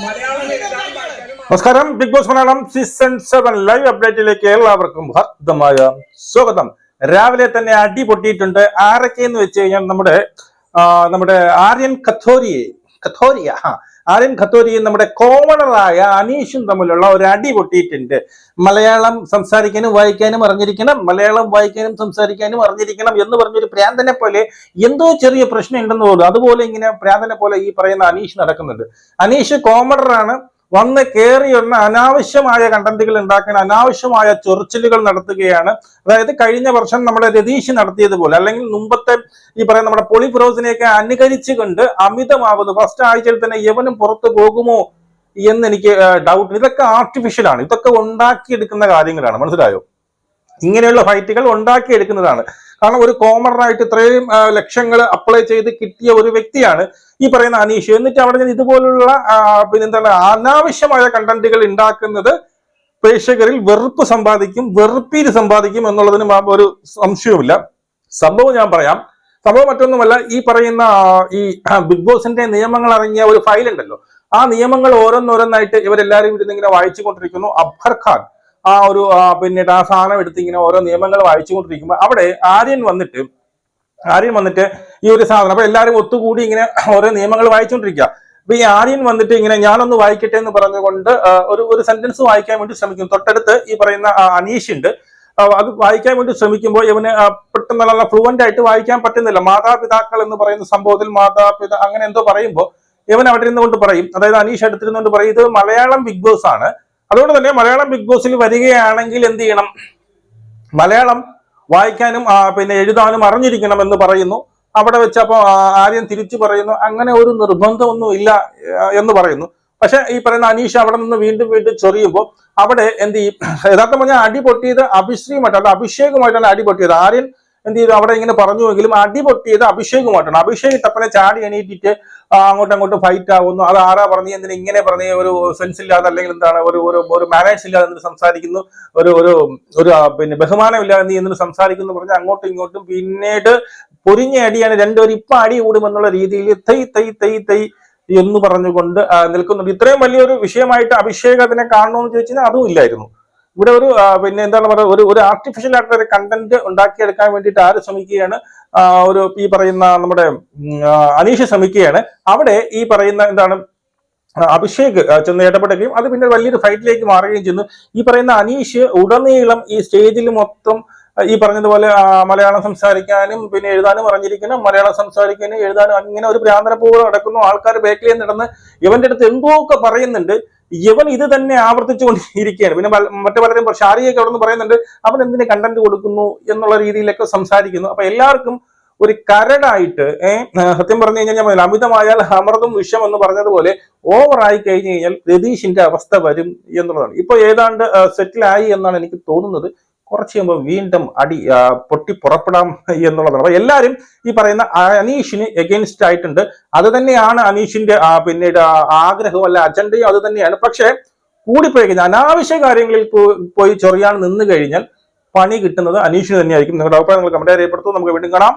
നമസ്കാരം. Bigg Boss Malayalam season seven live അപ്ഡേറ്റിലേക്ക് എല്ലാവർക്കും ഹർദ്ദമായ സ്വാഗതം. രാവിലെ തന്നെ അടി പൊട്ടിയിട്ടുണ്ട്. ആരൊക്കെ എന്ന് വെച്ച് കഴിഞ്ഞാൽ നമ്മുടെ നമ്മുടെ ആര്യൻ കത്തോരിയെ കത്തോരിയ ആ, ആര്യൻ ഖത്തോരിയും നമ്മുടെ കോമണറായ അനീഷും തമ്മിലുള്ള ഒരു അടി പൊട്ടിയിട്ടുണ്ട്. മലയാളം സംസാരിക്കാനും വായിക്കാനും അറിഞ്ഞിരിക്കണം മലയാളം വായിക്കാനും സംസാരിക്കാനും അറിഞ്ഞിരിക്കണം എന്ന് പറഞ്ഞൊരു പ്രാന്തനെ പോലെ എന്തോ ചെറിയ പ്രശ്നം ഉണ്ടെന്ന് തോന്നുന്നു. അതുപോലെ ഇങ്ങനെ പ്രാന്തനെ പോലെ ഈ പറയുന്ന അനീഷ് നടക്കുന്നുണ്ട്. അനീഷ് കോമഡറാണ് വന്ന് കയറി വന്ന് അനാവശ്യമായ കണ്ടന്റുകൾ ഉണ്ടാക്കാൻ അനാവശ്യമായ ചൊറിച്ചിലുകൾ നടത്തുകയാണ്. അതായത് കഴിഞ്ഞ വർഷം നമ്മുടെ രതീഷ് നടത്തിയതുപോലെ അല്ലെങ്കിൽ മുമ്പത്തെ ഈ പറയുന്ന നമ്മുടെ പൊളി ഫിറോസിനെയൊക്കെ അനുകരിച്ചുകൊണ്ട് അമിതമാവുന്നു. ഫസ്റ്റ് ആഴ്ചയിൽ തന്നെ യവനും പുറത്തു പോകുമോ എന്ന് എനിക്ക് ഡൗട്ട് ഇതൊക്കെ ആർട്ടിഫിഷ്യൽ ആണ്. ഇതൊക്കെ ഉണ്ടാക്കിയെടുക്കുന്ന കാര്യങ്ങളാണ്. മനസ്സിലായോ? ഇങ്ങനെയുള്ള ഫൈറ്റുകൾ ഉണ്ടാക്കിയെടുക്കുന്നതാണ്. കാരണം ഒരു കോമണറായിട്ട് ഇത്രയും ലക്ഷങ്ങൾ അപ്ലൈ ചെയ്ത് കിട്ടിയ ഒരു വ്യക്തിയാണ് ഈ പറയുന്ന അനീഷ്. എന്നിട്ട് അവിടെ ഞാൻ ഇതുപോലുള്ള പിന്നെന്താണ് അനാവശ്യമായ കണ്ടന്റുകൾ ഉണ്ടാക്കുന്നത് പ്രേക്ഷകരിൽ വെറുപ്പ് സമ്പാദിക്കും വെറുപ്പീര് സമ്പാദിക്കും എന്നുള്ളതിന് ഒരു സംശയവുമില്ല. സംഭവം ഞാൻ പറയാം. സംഭവം മറ്റൊന്നുമല്ല ഈ പറയുന്ന ഈ ബിഗ് ബോസിന്റെ നിയമങ്ങൾ അറിഞ്ഞ ഒരു ഫയൽ ഉണ്ടല്ലോ ആ നിയമങ്ങൾ ഓരോന്നോരോന്നായിട്ട് ഇവരെല്ലാവരും ഇരുന്നിങ്ങനെ വായിച്ചു കൊണ്ടിരിക്കുന്നു അബ്ഹർ ഖാൻ. ആ ഒരു പിന്നെ ആ സാധനം എടുത്ത് ഇങ്ങനെ ഓരോ നിയമങ്ങൾ വായിച്ചുകൊണ്ടിരിക്കുമ്പോൾ അവിടെ ആര്യൻ വന്നിട്ട് ആര്യൻ വന്നിട്ട് ഈ ഒരു സാധനം അപ്പൊ എല്ലാവരും ഒത്തുകൂടി ഇങ്ങനെ ഓരോ നിയമങ്ങൾ വായിച്ചുകൊണ്ടിരിക്കുക അപ്പൊ ഈ ആര്യൻ വന്നിട്ട് ഇങ്ങനെ ഞാനൊന്ന് വായിക്കട്ടെ എന്ന് പറഞ്ഞുകൊണ്ട് ഒരു ഒരു സെന്റൻസ് വായിക്കാൻ വേണ്ടി ശ്രമിക്കും തൊട്ടടുത്ത് ഈ പറയുന്ന അനീഷ് ഉണ്ട് അത് വായിക്കാൻ വേണ്ടി ശ്രമിക്കുമ്പോൾ ഇവന് പെട്ടെന്ന് നല്ല ഫ്ലുവന്റ് ആയിട്ട് വായിക്കാൻ പറ്റുന്നില്ല. മാതാപിതാക്കൾ എന്ന് പറയുന്ന സംഭവത്തിൽ മാതാപിതാ അങ്ങനെ എന്തോ പറയുമ്പോൾ ഇവൻ അവിടെ ഇരുന്നുകൊണ്ട് പറയും അതായത് അനീഷ് അടുത്തിരുന്നുകൊണ്ട് പറയും ഇത് മലയാളം ബിഗ് ബോസ് ആണ്. അതുകൊണ്ട് തന്നെ മലയാളം ബിഗ് ബോസിൽ വരികയാണെങ്കിൽ എന്ത് ചെയ്യണം? മലയാളം വായിക്കാനും പിന്നെ എഴുതാനും അറിഞ്ഞിരിക്കണം എന്ന് പറയുന്നു. അവിടെ വെച്ചപ്പോ ആര്യം തിരിച്ചു പറയുന്നു. അങ്ങനെ ഒരു നിർബന്ധമൊന്നും ഇല്ല എന്ന് പറയുന്നു. പക്ഷെ ഈ പറയുന്ന അനീഷ് അവിടെ നിന്ന് വീണ്ടും വീണ്ടും ചൊറിയുമ്പോൾ അവിടെ എന്ത് ചെയ്യും? യഥാർത്ഥം പറഞ്ഞാൽ അടി പൊട്ടിയത് അഭിശ്രീയുമായിട്ടല്ല അഭിഷേകുമായിട്ടാണ് അടി ആര്യൻ എന്ത് ചെയ്തു? അവിടെ ഇങ്ങനെ പറഞ്ഞുവെങ്കിലും അടിപൊട്ടിയത് അഭിഷേകുമായിട്ടാണ്. അഭിഷേക് തപ്പനെ ചാടി എണീറ്റിട്ട് അങ്ങോട്ടും അങ്ങോട്ട് ഫൈറ്റ് ആവുന്നു. അത് ആരാ പറഞ്ഞു? എന്തിനാ ഇങ്ങനെ പറഞ്ഞ? ഒരു സെൻസ് ഇല്ലാതെ അല്ലെങ്കിൽ എന്താണ്? ഒരു ഒരു ഒരു മാനേഴ്സ് ഇല്ലാതെ എന്നിട്ട് സംസാരിക്കുന്നു? ഒരു ഒരു ഒരു പിന്നെ ബഹുമാനമില്ലാതെ നീ എന്നിട്ട് സംസാരിക്കുന്നു പറഞ്ഞ് അങ്ങോട്ടും ഇങ്ങോട്ടും പിന്നീട് പൊരിഞ്ഞ അടിയാണ് രണ്ടുപേരും ഇപ്പൊ അടി കൂടുമെന്നുള്ള രീതിയിൽ തൈ തൈ തൈ തൈ എന്ന് പറഞ്ഞുകൊണ്ട് നിൽക്കുന്നുണ്ട്. ഇത്രയും വലിയൊരു വിഷയമായിട്ട് അഭിഷേക് അതിനെ കാണണമെന്ന് ചോദിച്ചാൽ അതും ഇല്ലായിരുന്നു. ഇവിടെ ഒരു പിന്നെ എന്താണ് പറയുക ഒരു ഒരു ആർട്ടിഫിഷ്യൽ ആയിട്ടുള്ള ഒരു കണ്ടന്റ് ഉണ്ടാക്കിയെടുക്കാൻ വേണ്ടിയിട്ട് ആര് ശ്രമിക്കുകയാണ്? ഒരു ഈ പറയുന്ന നമ്മുടെ അനീഷ് ശ്രമിക്കുകയാണ്. അവിടെ ഈ പറയുന്ന എന്താണ് അഭിഷേക് ചെന്ന് ഇടപെടുകയും അത് പിന്നെ വലിയൊരു ഫൈറ്റിലേക്ക് മാറുകയും ചെയ്യുന്നു. ഈ പറയുന്ന അനീഷ് ഉടനീളം ഈ സ്റ്റേജിൽ മൊത്തം ഈ പറഞ്ഞതുപോലെ മലയാളം സംസാരിക്കാനും പിന്നെ എഴുതാനും അറിഞ്ഞിരിക്കണം മലയാളം സംസാരിക്കാനും എഴുതാനും അങ്ങനെ ഒരു ഭ്രാന്തന നടക്കുന്നു. ആൾക്കാർ ബേക്കിലേ നടന്ന് ഇവന്റെ അടുത്ത് എന്തോ ഒക്കെ പറയുന്നുണ്ട്. ഇവൻ ഇത് തന്നെ ആവർത്തിച്ചുകൊണ്ടിരിക്കുകയാണ് പിന്നെ പല- മറ്റു പലരും ഷാരിയൊക്കെ അവിടെ നിന്ന് പറയുന്നുണ്ട് അവൻ എന്തിന് കണ്ടന്റ് കൊടുക്കുന്നു? എന്നുള്ള രീതിയിലൊക്കെ സംസാരിക്കുന്നു. അപ്പൊ എല്ലാവർക്കും ഒരു കരടായിട്ട് ഏഹ് സത്യം പറഞ്ഞു കഴിഞ്ഞാൽ ഞാൻ അമിതമായാൽ അമൃതും വിഷം എന്ന് പറഞ്ഞതുപോലെ ഓവറായി കഴിഞ്ഞു കഴിഞ്ഞാൽ രതീഷിന്റെ അവസ്ഥ വരും എന്നുള്ളതാണ്. ഇപ്പൊ ഏതാണ്ട് സെറ്റിൽ ആയി എന്നാണ് എനിക്ക് തോന്നുന്നത്. കുറച്ച് കഴിയുമ്പോൾ വീണ്ടും അടി പൊട്ടി പുറപ്പെടാം എന്നുള്ളതാണ് അപ്പൊ എല്ലാവരും ഈ പറയുന്ന അനീഷിന് എഗെയിൻസ്റ്റ് ആയിട്ടുണ്ട്. അത് തന്നെയാണ് അനീഷിന്റെ പിന്നീട് ആഗ്രഹവും അല്ല അജണ്ടയും അത് തന്നെയാണ്. പക്ഷേ കഴിഞ്ഞാൽ അനാവശ്യ കാര്യങ്ങളിൽ പോയി ചൊറിയാൻ നിന്ന് കഴിഞ്ഞാൽ പണി കിട്ടുന്നത് അനീഷിന് തന്നെയായിരിക്കും. നിങ്ങളുടെ അഭിപ്രായം നിങ്ങൾ കമന്റ് രേഖപ്പെടുത്തും നമുക്ക് വീണ്ടും കാണാം.